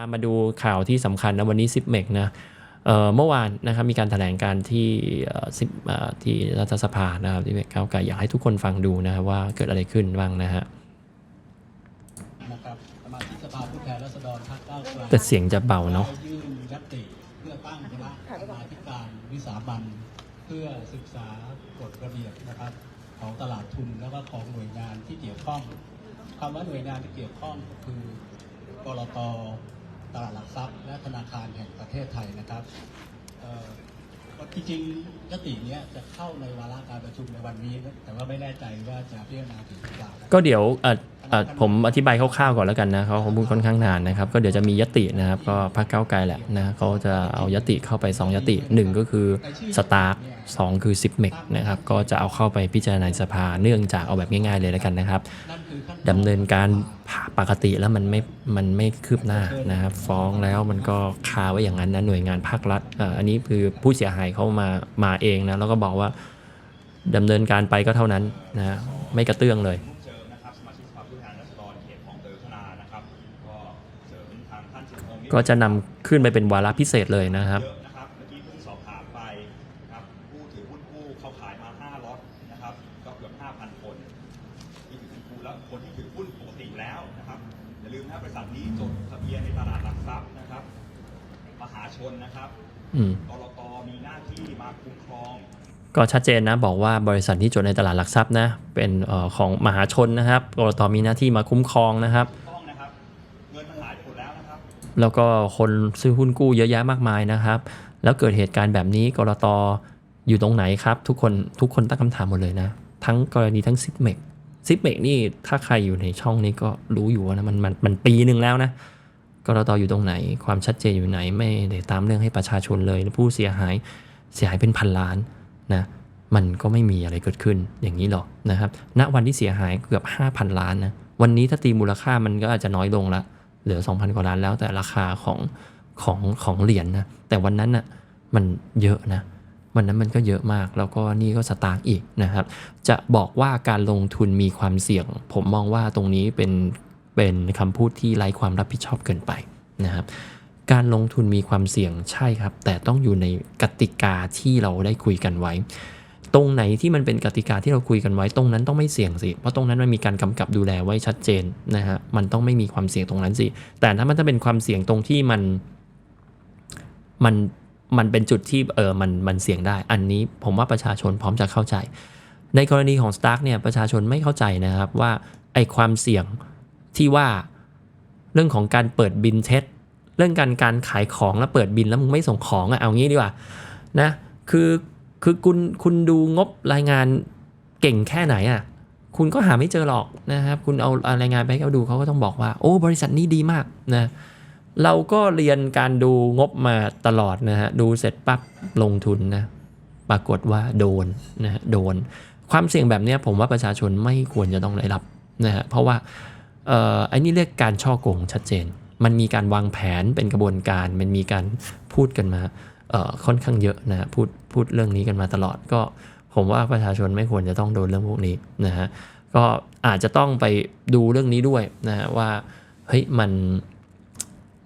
ามาดูข่าวที่สำคัญนะวันนี้ซิปเมกนะเอ่อเมื่อวานนะครับมีการแถลงการที่เอ่อซิปเอ่อที่รัฐสภานะครับที่ก้าวไกลอยากให้ทุกคนฟังดูนะครับว่าเกิดอะไรขึ้นบ้างนะฮะนะครับสมาชิกสภาผู้แทนราษฎรพรรคก้าวไกลแต่เสียงจะเบาเนาะได้ยื่นยติเพื่อตั้งคณะกรรมาธิการวิสามันเพื่อศึกษากฎระเบียบนะครับ ของตลาดทุนแล้วก็ของหน่วยงานที่เกี่ยวข้องคำว่าหน่วยงานที่เกี่ยวข้องก็คือกรต ตลาดหลักทรัพย์ และธนาคารแห่งประเทศไทยนะครับเอ่จริงๆยติเนี้ยจะเข้าในวาระการประชุมในวันนี้ แต่ว่าไม่แน่ใจว่าจะพิจารณาถึงหรือเปล่าก็เดี๋ยว ผมอธิบายคร่าวๆก่อนแล้วกันนะเขาพูดค่อนข้างนานนะครับ ก็เดี๋ยวจะมียตินะครับ ก็พรรคก้าไกลแหละนะเขาจะเอายติเข้าไป 2 ยติ 1 ก็คือสตาร์สองคือซิปเมกนะครับ ก็จะเอาเข้าไปพิจารณาสภาเนื่องจากเอาแบบง่ายๆเลยแล้วกันนะครับนั่นคือขั้นตอนดำเนินการปกติแล้วมันไม่ มันไม่คืบหน้านะครับ ฟ้องแล้วมันก็คาไว้อย่างนั้นนะหน่วยงานภาครัฐอันนี้คือผู้เสียหายเขามามาเองนะแล้วก็บอกว่าดำเนินการไปก็เท่านั้นนะไม่กระเตื้องเลย ก็จะนำขึ้นไปเป็นวาระพิเศษเลยนะครับเยอะนะครับเมื่อกี้เพิ่งสอบถามไปนะครับผู้ถือหุ้นกู้เขาขายมา5ล็อตนะครับก็เกือบ5,000คนที่ถือหุ้นกู้แล้วคนที่ถือหุ้นปกติอยู่แล้วนะครับอย่าลืมนะบริษัทนี้จดทะเบียนในตลาดหลักทรัพย์นะครับมหาชนนะครับอืมกรตมีหน้าที่มาคุ้มครองก็ชัดเจนนะบอกว่าบริษัทที่จดในตลาดหลักทรัพย์นะเป็นเอ่อของมหาชนนะครับกรตมีหน้าที่มาคุ้มครองนะครับ แล้วก็คนซื้อหุ้นกู้เยอะแยะมากมายนะครับ แล้วเกิดเหตุการณ์แบบนี้กรตอยู่ตรงไหนครับ ทุกคนทุกคนตั้งคำถามหมดเลยนะ ทั้งกรณีทั้งซิปเมกซิปเมกนี่ถ้าใครอยู่ในช่องนี้ก็รู้อยู่นะมันมันมันปีหนึ่งแล้วนะกรตอยู่ตรงไหน ความชัดเจนอยู่ไหนไม่ได้ตามเรื่องให้ประชาชนเลยผู้เสียหายเสียหายเป็นพันล้านนะมันก็ไม่มีอะไรเกิดขึ้นอย่างนี้หรอกนะครับ ณวันที่เสียหายเกือบ 5,000 ล้านนะวันนี้ถ้าตีมูลค่ามันก็อาจจะน้อยลงละ เหลือ 2,000 กว่าล้านแล้วแต่ราคาของของของเหรียญนะแต่วันนั้นน่ะมันเยอะนะวันนั้นมันก็เยอะมาก แล้วก็นี่ก็สตาร์กอีกนะครับ จะบอกว่าการลงทุนมีความเสี่ยง ผมมองว่าตรงนี้เป็นเป็นคำพูดที่ไร้ความรับผิดชอบเกินไปนะครับการลงทุนมีความเสี่ยงใช่ครับ แต่ต้องอยู่ในกติกาที่เราได้คุยกันไว้ ตรงไหนที่มันเป็นกติกาที่เราคุยกันไว้ตรงนั้นต้องไม่เสี่ยงสิ เพราะตรงนั้นมันมีการกำกับดูแลไว้ชัดเจนนะฮะ มันต้องไม่มีความเสี่ยงตรงนั้นสิ แต่ถ้ามันจะเป็นความเสี่ยงตรงที่มันมันมันเป็นจุดที่เออมันมันเสี่ยงได้ อันนี้ผมว่าประชาชนพร้อมจะเข้าใจ ในกรณีของ Stark เนี่ยประชาชนไม่เข้าใจนะครับว่าไอความเสี่ยงที่ว่าเรื่องของการเปิดบินเท็จเรื่องการการขายของแล้วเปิดบินแล้วมึงไม่ส่งของอะเอางี้ดีกว่านะคือ คือคุณคุณดูงบรายงานเก่งแค่ไหนอะ คุณก็หาไม่เจอหรอกนะครับ คุณเอารายงานไปให้เขาดูเขาก็ต้องบอกว่า โอ้ บริษัทนี้ดีมากนะ เราก็เรียนการดูงบมาตลอดนะฮะ ดูเสร็จปั๊บลงทุนนะ ปรากฏว่าโดนนะฮะโดน ความเสี่ยงแบบนี้ผมว่าประชาชนไม่ควรจะต้องได้รับนะฮะ เพราะว่าเอ่อไอันนี้เรียกการช่อโกงชัดเจน มันมีการวางแผนเป็นกระบวนการ มันมีการพูดกันมา ค่อนข้างเยอะนะฮะพูดพูดเรื่องนี้กันมาตลอด ก็ผมว่าประชาชนไม่ควรจะต้องโดนเรื่องพวกนี้นะฮะก็อาจจะต้องไปดูเรื่องนี้ด้วยนะฮะว่าเฮ้ยมัน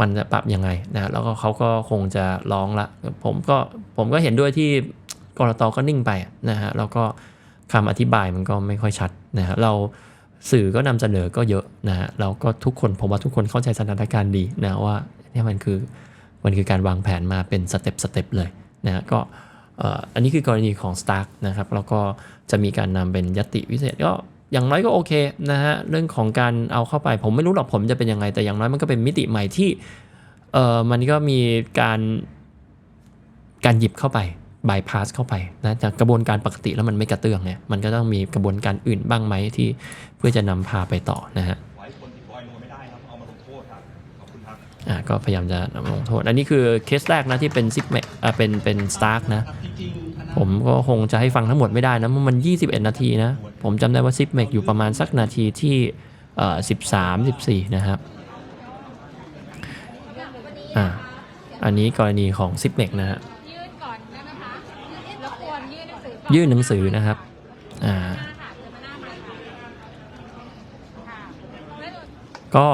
มันจะปรับยังไงนะแล้วก็เขาก็คงจะร้องละผมก็ผมก็เห็นด้วยที่กรตก็นิ่งไปนะฮะแล้วก็คำอธิบายมันก็ไม่ค่อยชัดนะฮะเราสื่อก็นำเสนอก็เยอะนะฮะเราก็ทุกคนผมว่าทุกคนเข้าใจสถานการณ์ดีนะว่าเนี่ยมันคือ มันคือการวางแผนมาเป็นสเต็ปสเต็ปเลยนะฮะก็อันนี้คือกรณีของ Stark นะครับแล้วก็จะมีการนำเป็นยติวิเศษก็อย่างน้อยก็โอเคนะฮะเรื่องของการเอาเข้าไปผมไม่รู้หรอกผมจะเป็นยังไง แต่อย่างน้อยมันก็เป็นมิติใหม่ที่เออมันก็มีการการหยิบเข้าไปบายพาสเข้าไปนะจากกระบวนการปกติแล้วมันไม่กระเตื้องเนี่ยมันก็ต้องมีกระบวนการอื่นบ้างไหมที่เพื่อจะนำพาไปต่อนะฮะ อบคุณครับอ่าก็พยายามจะนำลงโทษ อันนี้คือเคสแรกนะที่เป็นซิกเมอ่าเป็นเป็นสตาร์กนะครับจริงๆคณะผมก็คงจะให้ฟังทั้งหมดไม่ได้นะเพราะมัน 21 นาทีนะ ผมจำได้ว่าซิปเมกอยู่ประมาณสักนาทีที่เอ่อ13 14 นะครับอ่าอันนี้กรณีของซิปเมกนะฮะยื่นก่อนได้ไหมคะรบกวนยื่นหนังสือก่อนยื่นหนังสือนะครับอ่าค่ะเชิญมาหน้าไมค์ค่ะค่ะแล้วก็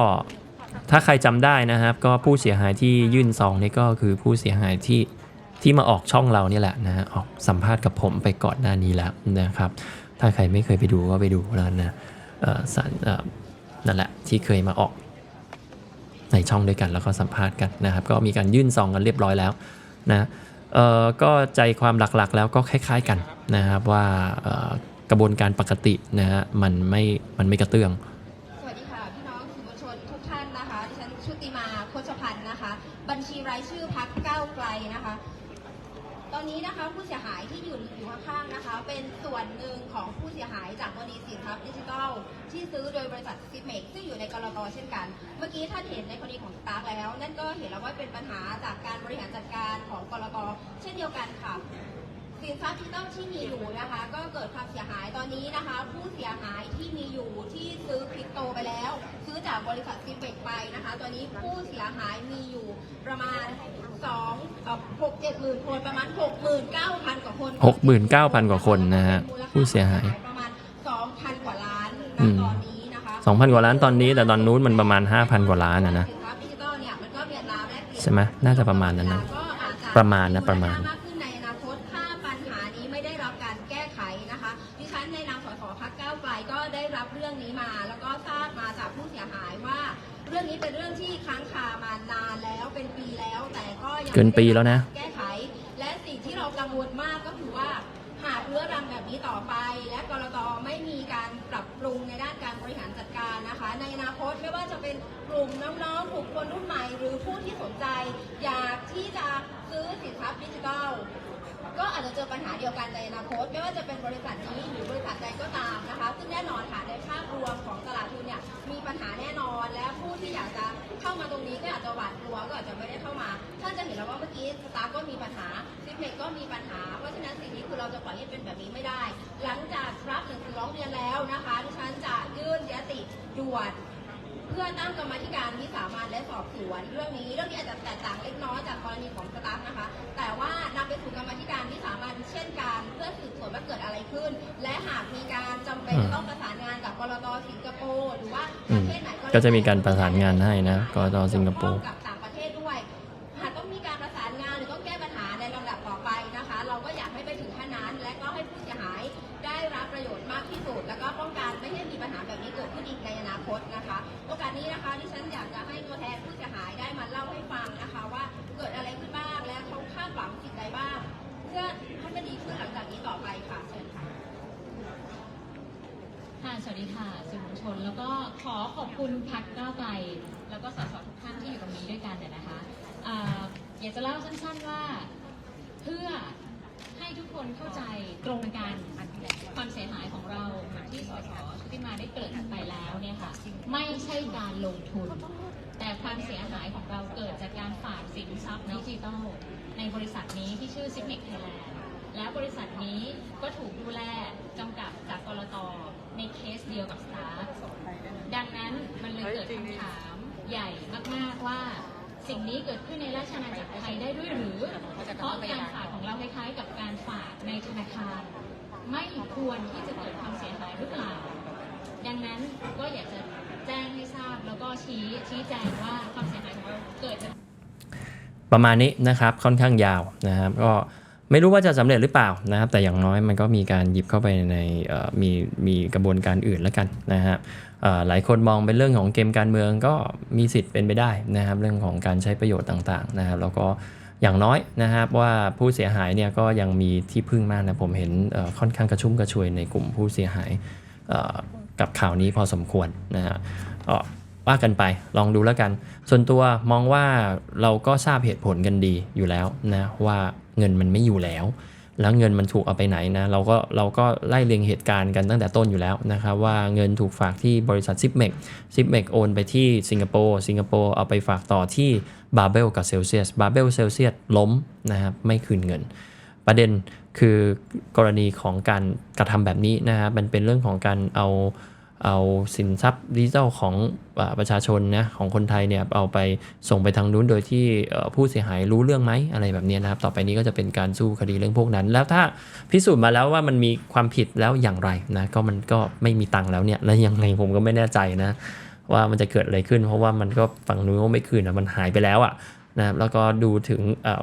ถ้าใครจำได้นะครับ ก็ผู้เสียหายที่ยื่นซองนี่ก็คือผู้เสียหายที่ที่มาออกช่องเรานี่แหละนะฮะออกสัมภาษณ์กับผมไปก่อนหน้านี้แล้วนะครับ ถ้าใครไม่เคยไปดูก็ไปดูแล้วนะสันเอ่อนั่นแหละที่เคยมาออกในช่องด้วยกันแล้วก็สัมภาษณ์กันนะครับ ก็มีการยื่นซองกันเรียบร้อยแล้วนะเอ่อก็ใจความหลักๆแล้วก็คล้ายๆกันนะครับว่ากระบวนการปกตินะฮะมันไม่มันไม่กระเตื้อง นทุกท่านนะคะดิฉันชุติมาโคชพันธ์นะคะ บัญชีรายชื่อพักก้าวไกลนะคะ ตอนนี้นะคะผู้เสียหายที่อยู่อยู่ข้างๆนะคะ เป็นส่วนหนึ่งของผู้เสียหายจากกรณีสินทรัพย์ดิจิทัลที่ซื้อโดยบริษัทซิเมกซึ่งอยู่ในกรตเช่นกัน เมื่อกี้ท่านเห็นในกรณีของสตาร์แล้ว นั่นก็เห็นแล้วว่าเป็นปัญหาจากการบริหารจัดการของกรตเช่นเดียวกันค่ะ สินทรัพย์ดิจิตอลที่มีอยู่นะคะ ก็เกิดความเสียหายตอนนี้นะคะ ผู้เสียหายที่มีอยู่ที่ซื้อคริปโตไปแล้ว ซื้อจากบริษัทซิเบกไปนะคะ ตอนนี้ผู้เสียหายมีอยู่ประมาณ2เอ่อ6 7หมื่นคนประมาณ69,000กว่าคน69,000กว่าคนนะฮะผู้เสียหายประมาณ2,000กว่าล้านอืณมตอนนี้นะคะ2,000กว่าล้านตอนนี้ แต่ตอนนู้นมันประมาณ5,000กว่าล้านนะนะสินทรัพย์ดิจิตอลเนี่ยมันก็มีอัตราแลกเปลี่ยนใช่ไหมน่าจะประมาณนั้นนะก็อาจจประมาณนะประมาณ รื่องนี้เป็นเรื่องที่ค้างคามานานแล้วเป็นปีแล้ว แต่ก็ยังเกินปีแล้วนะ แก้ไข และสิ่งที่เรากังวลมากก็คือว่าหากเรื้อรังแบบนี้ต่อไป และกรตไม่มีการปรับปรุงในด้านการบริหารจัดการนะคะ ในอนาคตไม่ว่าจะเป็นกลุ่มน้องๆกลุ่มคนรุ่นใหม่ หรือผู้ที่สนใจ อยากที่จะซื้อสินทรัพย์ดิจิทัล ก็อาจจะเจอปัญหาเดียวกันในอนาคตไม่ว่าจะเป็นบริษัทนี้หรือบริษัทใดก็ตามนะคะ ซึ่งแน่นอนค่ะในภาพรวมของตลาดทุนเนี่ยมีปัญหาแน่นอน และผู้ที่อยากจะเข้ามาตรงนี้ก็อาจจะหวาดกลัวก็อาจจะไม่ได้เข้ามาท่านจะเห็นแล้วว่าเมื่อกี้สตาร์ก็มีปัญหาซิปเมกก็มีปัญหา เพราะฉะนั้นสิ่งนี้คือเราจะปล่อยให้เป็นแบบนี้ไม่ได้ หลังจากรับหนังสือร้องเรียนแล้วนะคะดิฉันจะยื่นยติด่วน เพื่อตั้งกรรมาธิการวิสามันและสอบสวน เรื่องนี้เรื่องนี้อาจจะแตกต่างเล็กน้อยจากกรณีของสตาฟนะคะ แต่ว่านำไปสู่กรรมาธิการวิสามันเช่นกัน เพื่อสืบสวนว่าเกิดอะไรขึ้น และหากมีการจำเป็นอืมจะต้องประสานงานกับกรตสิงคโปร์หรือว่าอืปมระเทศไหนก็แล้วก็จะมีการประสานงานให้นะกตสิงคโปร์ สวัสดีค่ะสื่อมวลชน แล้วก็ขอขอบคุณพักก้าวไกลแล้วก็สสทุกท่านที่อยู่ตรงนี้ด้วยกันเนี่ยนะคะอยากจะเล่าสั้นๆว่าเพื่อให้ทุกคนเข้าใจตรงกันความเสียหายของเราที่สสชุติมาได้เกริ่นไปแล้วเนี่ยค่ะไม่ใช่การลงทุน แต่ความเสียหายของเราเกิดจากการฝากสินทรัพย์ดิจิทัลในบริษัทนี้ที่ชื่อ s i g n e c Thailand แล้วบริษัทนี้ก็ถูกดูแลกำกับจากกรต ในเคสเดียวกับ Star ดังนั้นมันเลยเกิดคำถามใหญ่มากๆว่าสิ่งนี้เกิดขึ้นในราชอาณาจักรไทยได้ด้วยหรือ เพราะการฝากของเราคล้ายๆกับการฝากในธนาคาร ไม่ควรที่จะเกิดความเสียหายหรือเปล่า ดังนั้นก็อยากจะแจ้งให้ทราบแล้วก็ชี้ชี้แจงว่าความเสียหายของเราเกิดจากประมาณนี้นะครับค่อนข้างยาวนะครับก็ ไม่รู้ว่าจะสำเร็จหรือเปล่านะครับ แต่อย่างน้อยมันก็มีการหยิบเข้าไปในมีมีกระบวนการอื่นแล้วกันนะฮะหลายคนมองเป็นเรื่องของเกมการเมืองก็มีสิทธิ์เป็นไปได้นะครับ เรื่องของการใช้ประโยชน์ต่างๆนะครับแล้วก็อย่างน้อยนะครับว่าผู้เสียหายเนี่ยก็ยังมีที่พึ่งมากนะผมเห็นค่อนข้างกระชุ่มกระชวยในกลุ่มผู้เสียหายกับข่าวนี้พอสมควรนะฮะก็ว่ากันไปลองดูแล้วกัน ส่วนตัวมองว่าเราก็ทราบเหตุผลกันดีอยู่แล้วนะว่า เงินมันไม่อยู่แล้ว แล้วเงินมันถูกเอาไปไหนนะ เราก็เราก็ไล่เรียงเหตุการณ์กันตั้งแต่ต้นอยู่แล้วนะครับว่าเงินถูกฝากที่บริษัทซิปเมกซิปเมกโอนไปที่สิงคโปร์สิงคโปร์เอาไปฝากต่อที่บาเบลกับเซลเซียสบาเบลเซลเซียสล้มนะครับไม่คืนเงิน ประเด็นคือกรณีของการกระทำแบบนี้นะครับมันเป็นเรื่องของการเอา เอาสินทรัพย์ดิจิทัลของอประชาชนนะของคนไทยเนี่ยเอาไปส่งไปทางนู้นโดยที่ผู้เสียหายรู้เรื่องไหมอะไรแบบนี้นะครับ ต่อไปนี้ก็จะเป็นการสู้คดีเรื่องพวกนั้น แล้วถ้าพิสูจน์มาแล้วว่ามันมีความผิดแล้วอย่างไรนะก็มันก็ไม่มีตังค์แล้วเนี่ยแล้วยังไงผมก็ไม่แน่ใจนะ ว่ามันจะเกิดอะไรขึ้น เพราะว่ามันก็ฝั่งนู้นก็ไม่คืนอะมันหายไปแล้วอะนะครับแล้วก็ดูถึง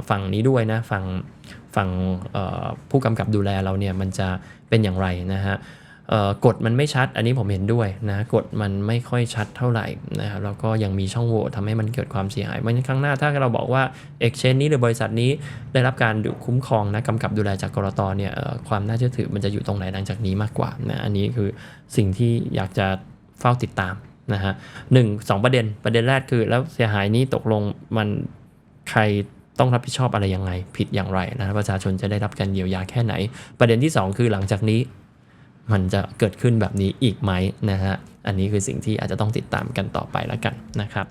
ฝั่งนี้ด้วยนะฝั่งฝั่งผู้กำกับดูแลเราเนี่ยมันจะเป็นอย่างไรนะฮะ กฎมันไม่ชัด อันนี้ผมเห็นด้วยนะกฎมันไม่ค่อยชัดเท่าไหร่นะครับแล้วก็ยังมีช่องโหว่ทำให้มันเกิดความเสียหายเพราะฉะนั้นครั้งหน้าถ้าเราบอกว่า Exchange นี้หรือบริษัทนี้ได้รับการคุ้มครองนะกำกับดูแลจากกรตเนี่ยความน่าเชื่อถือมันจะอยู่ตรงไหนหลังจากนี้มากกว่านะอันนี้คือสิ่งที่อยากจะเฝ้าติดตามนะฮะหนึ่งสองประเด็นประเด็นแรกคือ แล้วเสียหายนี้ตกลงมันใครต้องรับผิดชอบอะไรยังไง ผิดอย่างไรนะประชาชนจะได้รับการเยียวยาแค่ไหน ประเด็นที่สองคือหลังจากนี้ มันจะเกิดขึ้นแบบนี้อีกไหมนะฮะ อันนี้คือสิ่งที่อาจจะต้องติดตามกันต่อไปแล้วกันนะครับ